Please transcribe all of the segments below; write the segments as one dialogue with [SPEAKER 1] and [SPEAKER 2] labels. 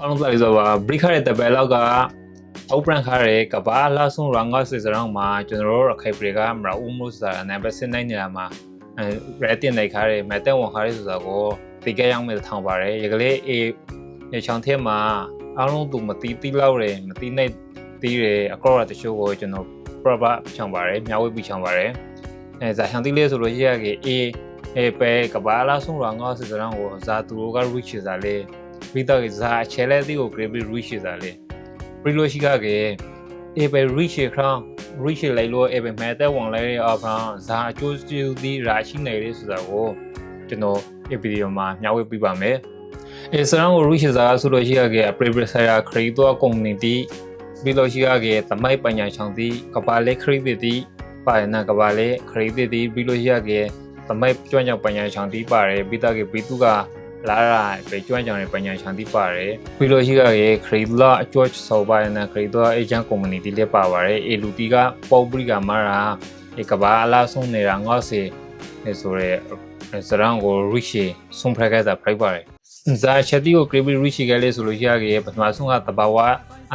[SPEAKER 1] အားလုံးလိုက်ဆိုပါဘရိခရဲ့တပယ်လောက်ကအောက်ပရန်ခါရဲ့ကဘာလာဆုံးရန်ကစစ်စရောင်းမှာကျွန်တော်တို့ခိုင်ပရီကမရဦးမှုစာနံပါတ်7နိုင်နေတာမှာအဲရက်တင်လိုက်ခါရဲ့မတက်ဝန်ခါရဲ့ဆိုတာကိုဒီကရောက်မဲ့ထောင်ပါတယ်ရကလေးအေးချောင်းထဲမှာအားလုံးသူမတီးတီးလောက်တယ်မတီးနိုင်တီးတယ်အကောရတချို့ကိုကျွန်တော် proper ချောင်းပါတယ်မျှဝေပြီးချောင်းပါတယ်အဲဇာချောင်းတီးလေးဆိုလို့ရှိရကေအေးအဲပဲကဘာလာဆုံးရန်ကစစ်စရောင်းကိုဇာသူတို့က reach စားလေ ပြီးတော့ဇာချဲလဲတီကို grade reach တာလေပြီးလို့ရှိကကေအေပဲ reach ခေါင်း reach လိုက်လို့အေပဲမဲတဲ့ဝင်လိုက်အော်ဖောင်းဇာအကျိုးကျေးဇူးဒီရာရှိနေလေဆိုတာကိုကျွန်တော်ဒီဗီဒီယိုမှာမျှဝေပြပါမယ်အဲစရန်ကို reach ဇာဆိုလို့ရှိကကေ prepressor create တော့ community ပြီးလို့ရှိကကေတမိုက်ပညာချောင်းတီကပါလေ create တီပါရနာကပါလေ create တီပြီးလို့ရှိကကေတမိုက်ကျွမ်းကြောင်ပညာချောင်းတီပါတယ်ပြီးတော့ကေပြီးသူက လာရာပဲကျွမ်းကြောင်တဲ့ပညာချန်တိပါတယ်ပြီးလို့ရှိကရေခရီဒလာအကျွတ်ဆောပါရတဲ့ခရီဒလာအေဂျင့်ကွန်မြူနတီလေးပါပါတယ်အေလူတီကပေါပရိကမာရာဧကဘာအလားဆုံးနေတာငေါ့စီဆိုရဲစရန်ကို reach ဆုံးဖရကစားဖိုက်ပါတယ် ဇာချက်တီကို creepy reach ကလေးဆိုလို့ရှိရရေပထမဆုံးကတဘာဝ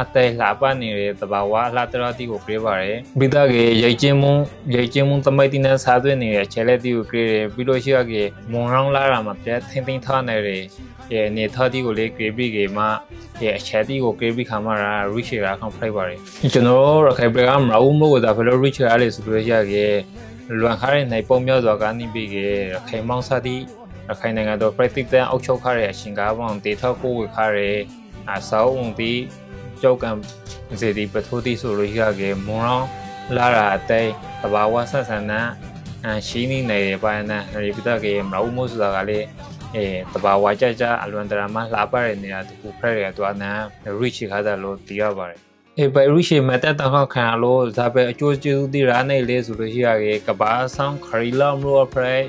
[SPEAKER 1] အတဲလှပနေတဲ့တဘာဝလှတရတီကိုပြေးပါတယ်ပြီးတော့ကေရိတ်ချင်းမုံရိတ်ချင်းမုံတမိုက်တင်နဲ့စားသွင်းနေတဲ့ချဲလက်တီကိုပြေးတယ်ပြီးလို့ရှိရကေမုံရောင်းလာတာမှာပြထင်းထင်းထားနေတယ်ရဲ့နေထားတီကိုလေးကေပြီးကေမှရဲ့အချက်တီကိုကေပြီးခါမှတာ reach ရာခံဖိုက်ပါတယ်ကျွန်တော်ရခိုင်ပြည်ကမရဘူးမလို့ဒါဖလို့ reach ရလေဆိုလို့ရှိရကေလွန်ခါတဲ့နိုင်ပုံမြောက်စွာကနေပြီးကေရခိုင်မောင်စားတီ ရခိုင်နိုင်ငံတော် practice တန်အောက်ချုပ်ခါတဲ့အရှင်ကားပေါင်းဒေတာကိုဝေခါရဲအစောင်းဦးတီကြောက်ကံစေတီပထိုးတီဆိုလို့ရကေမွန်ရောင်းလာရာအတဲတဘာဝဆက်ဆန်နာအရှိနေနေပိုင်းနာရီပတကေမရဘူးမို့ဆိုတာကလေအဲတဘာဝကြကြအလွန်တရာမှလှပတဲ့နေရာတခုဖရက်ရတော့နာ reach ခါတယ်လို့သိရပါတယ်အေဘယ်ရီရှိမတက်တော့ခံလို့ဇာပဲအကျိုးကျေးဇူးတိရနေလေဆိုလို့ရှိရကေကဘာဆောင်ခရီလာမလို့ဖရက်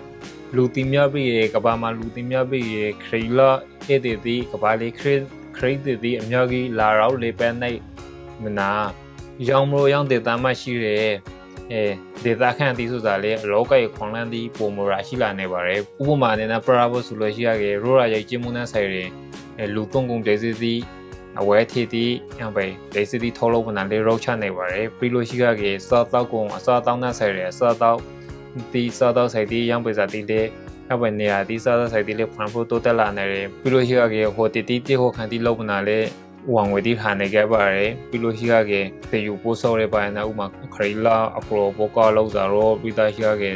[SPEAKER 1] လူတင်မြပြီရေကဘာမှာလူတင်မြပြီရေခရီလာအဲ့ဒီဒီကဘာလေးခရစ်ခရစ်ဒီအများကြီးလာရောက်လေပဲနိုင်မနာရောင်မလို့ရောင်ဒေတာမှရှိတယ်အဲဒေတာခန့်အသီးဆိုတာလေလောကရဲ့ခွန်လန်းသီးပုံမရာရှိလာနေပါတယ်ဥပမာနဲ့ပရာဘဆိုလို့ရှိရကေရိုရာရိုက်ကျင်းမှုနဲ့ဆိုင်ရင်အဲလူသုံးကုန်ပြည့်စည်သီးအဝဲထီတီအံပဲဒေစီတီထောလုံးပနာလေးရောချနေပါတယ်ပြီးလို့ရှိရကေစောတောက်ကုန်အစောတောက်နဲ့ဆိုင်ရယ်စောတောက် တီစောတောက်ဆိုင်တီရောင်ပိစာတီလေးအပဲနေရာဒီစားစားဆိုင်တီလေးဖန်ဖို့တိုးတက်လာနေတယ်ပြီးလို့ရှိရကေဟိုတီတီတီဟိုခန်တီလုံးပနာလေးဝန်ဝေဒီခါနေခဲ့ပါတယ်ပြီးလို့ရှိရကေသေယူပိုးစောရဲပိုင်းနာဥမာခရီလာအပရိုဘောကောလောက်စားရောပြီးသားရှိရကေ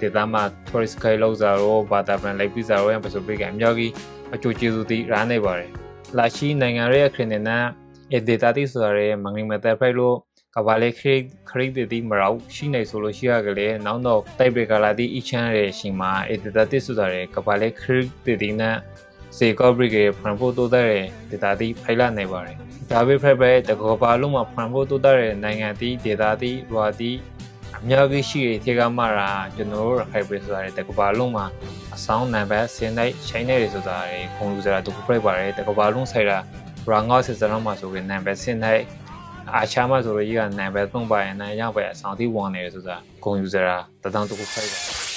[SPEAKER 1] ဒေတာမှာ tourist guide လောက်စားရောဘာတာပန်လိုက်ပြီးစားရောပဆိုပိကအများကြီးအကျိုးကျေးဇူးတီရနေပါတယ်လာရှိနိုင်ငံရဲ့ခရင်နဲ့အဲဒေတာတီဆိုရဲမငိမတဲ့ဖိုက်လို့ ကဘာလေခရစ်ခရစ်တီမရောက်ရှိနေဆိုလို့ရှိရကလေးနောက်တော့တိုက်ပေကလာတီအချမ်းရဲ့ရှင်မှာအဲဒေတာတီဆိုရဲကဘာလေခရစ်တီနဲ့စေကောဘရိကေဖန်ဖို့တိုးတဲ့ဒေတာတီဖိုင်လာနေပါတယ်ဒါပေမဲ့ပဲတကောပါလုံးမှာဖန်ဖို့တိုးတဲ့နိုင်ငံတီဒေတာတီရွာတီအများကြီးရှိတဲ့ထေကမာရာကျွန်တော်တို့ရခိုင်ပြည်ဆိုတာတကောပါလုံးမှာအဆောင်နံပါတ်ဆင်းလိုက်ချိန်နေတယ်ဆိုတာခုံလူစရာတခုပြိုက်ပါတယ်တကောပါလုံးဆိုင်ရာရာငေါစစ်စလုံးမှာဆိုရင်နံပါတ်ဆင်းလိုက် အာချာမဆိုရကြီးကနံပါတ်3ပါရင်နံရောက်ပဲအဆောင်တီးဝင်နေတယ်ဆိုတာဂုံယူစရာတထောင်တခုဖိုက်ပါ